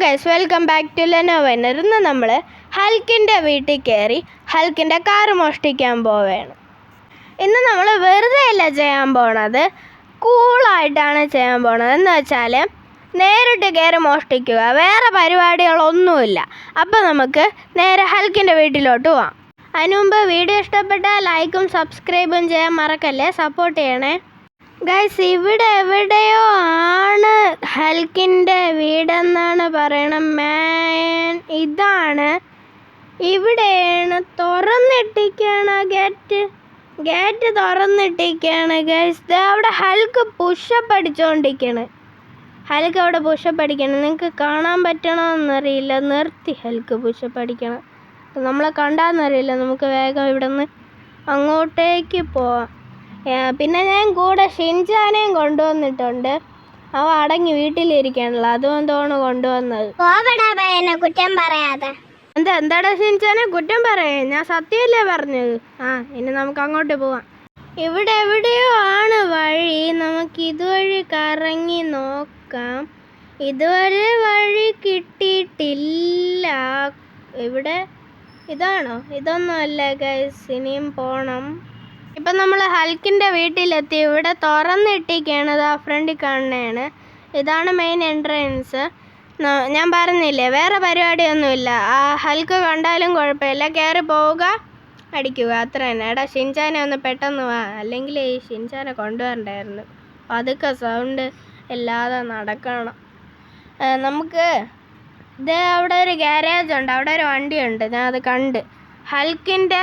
Guys welcome back to ലെനോവനർ ഇന്ന് നമ്മൾ ഹൽക്കിന്റെ വീട്ടിൽ കയറി ഹൽക്കിന്റെ കാറ് മോഷ്ടിക്കാൻ പോവുകയാണ്. ഇന്ന് നമ്മൾ വെറുതെ അല്ല ചെയ്യാൻ പോണത്. കൂളായിട്ടാണ് ചെയ്യാൻ പോണത്. എന്ന് വെച്ചാൽ നേരിട്ട് കയറി മോഷ്ടിക്കുക. വേറെ പരിപാടികളൊന്നുമില്ല. അപ്പോൾ നമുക്ക് നേരെ ഹൽക്കിന്റെ വീട്ടിലോട്ട് പോവാം. അതിനു മുമ്പ് വീഡിയോ ഇഷ്ടപ്പെട്ടാൽ ലൈക്കും സബ്സ്ക്രൈബും ചെയ്യാൻ മറക്കല്ലേ? സപ്പോർട്ട് ചെയ്യണേ. ഗൈസ് ഇവിടെ എവിടെയോ ആണ് ഹൽക്കിന്റെ വീടെന്നാണ് പറയണം മാൻ ഇതാണ് ഇവിടെയാണ് തുറന്നിട്ടിരിക്കുകയാണ് ഗേറ്റ് ഗേറ്റ് തുറന്നിട്ടിരിക്കുകയാണ് ഗൈസ് അവിടെ ഹൽക്ക് പുഷപ്പ് അടിച്ചുകൊണ്ടിരിക്കണ് ഹൽക്ക് അവിടെ പുഷപ്പ് അടിക്കണം നിങ്ങൾക്ക് കാണാൻ പറ്റണമെന്നറിയില്ല നിർത്തി ഹൽക്ക് പുഷപ്പ് അടിക്കണം. നമ്മളെ കണ്ടാന്നറിയില്ല. നമുക്ക് വേഗം ഇവിടെ നിന്ന് അങ്ങോട്ടേക്ക് പോവാം. പിന്നെ ഞാൻ കൂടെ ഷിൻചാനെയും കൊണ്ടുവന്നിട്ടുണ്ട്. അവ അടങ്ങി വീട്ടിലിരിക്കണല്ലോ. അതുകൊണ്ടാണ് കൊണ്ടുവന്നത്. പോവടാ പയ്യനെ കുറ്റം പറയാതെ. എന്താ എന്താടാ ഷിൻചാനെ കുറ്റം പറയേ? ഞാൻ സത്യമല്ലേ പറഞ്ഞത്? ആ ഇനി നമുക്ക് അങ്ങോട്ട് പോവാം. ഇവിടെ എവിടെയോ ആണ് വഴി. നമുക്ക് ഇതുവഴി കറങ്ങി നോക്കാം. ഇതുവരെ വഴി കിട്ടിയിട്ടില്ല. ഇവിടെ ഇതാണോ? ഇതൊന്നുമല്ല ഗൈസ് ഇനിയും പോണം. ഇപ്പം നമ്മൾ ഹൽക്കിന്റെ വീട്ടിലെത്തി ഇവിടെ തുറന്നിട്ടിരിക്കുകയാണ് ആ ഫ്രണ്ടിൽ കാണുന്നതാണ്. ഇതാണ് മെയിൻ എൻട്രൻസ് ഞാൻ പറഞ്ഞില്ലേ വേറെ പരിപാടിയൊന്നുമില്ല. ആ ഹൽക്ക് കണ്ടാലും കുഴപ്പമില്ല. കയറി പോവുക അടിക്കുക. അത്ര തന്നെ. എടാ ഷിൻചാനെ ഒന്ന് പെട്ടെന്ന് വാ. അല്ലെങ്കിൽ ഈ ഷിൻചാനെ കൊണ്ടുവരണ്ടായിരുന്നു. പതുക്കെ സൗണ്ട് ഇല്ലാതെ നടക്കണം. നമുക്ക് ഇത് അവിടെ ഒരു ഗ്യാരേജ് ഉണ്ട്. അവിടെ ഒരു വണ്ടിയുണ്ട്. ഞാൻ അത് കണ്ട്. ഹൽക്കിന്റെ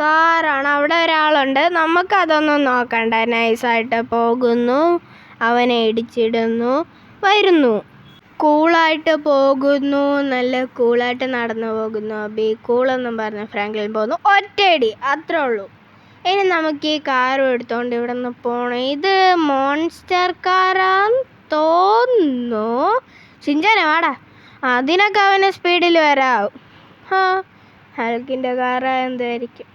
കാറാണ്. അവിടെ ഒരാളുണ്ട്. നമുക്ക് അതൊന്നും നോക്കണ്ട. നൈസായിട്ട് പോകുന്നു. അവനെ ഇടിച്ചിടുന്നു. വരുന്നു. കൂളായിട്ട് പോകുന്നു. നല്ല കൂളായിട്ട് നടന്നു പോകുന്നു. ബി കൂളെന്നും പറഞ്ഞ് ഫ്രാങ്കിൽ പോകുന്നു. ഒറ്റയടി. അത്രേ ഉള്ളൂ. ഇനി നമുക്ക് ഈ കാറും എടുത്തോണ്ട് ഇവിടെ നിന്ന് പോകണം ഇത് മോൺസ്റ്റർ കാറാന്ന് തോന്നുന്നു. ചിഞ്ചന വാടാ. അതിനൊക്കെ അവന് സ്പീഡിൽ വരാവും ആ ഹൽക്കിന്റെ കാറാ എന്തായിരിക്കും?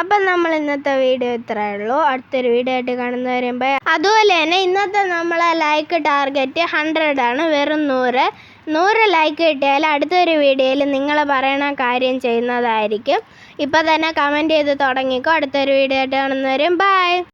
അപ്പം നമ്മൾ ഇന്നത്തെ വീഡിയോ ഇത്രയേ ഉള്ളൂ. അടുത്തൊരു വീഡിയോ ആയിട്ട് കാണുന്നവരും ബൈ അതുപോലെ തന്നെ ഇന്നത്തെ നമ്മളെ ലൈക്ക് ടാർഗറ്റ് ഹൺഡ്രഡ് ആണ്. വെറും നൂറ്. നൂറ് ലൈക്ക് കിട്ടിയാൽ അടുത്തൊരു വീഡിയോയിൽ നിങ്ങൾ പറയണ കാര്യം ചെയ്യുന്നതായിരിക്കും. ഇപ്പം തന്നെ കമന്റ് ചെയ്ത് തുടങ്ങിക്കോ. അടുത്തൊരു വീഡിയോ ആയിട്ട് കാണുന്ന കാണുന്നവരും ബൈ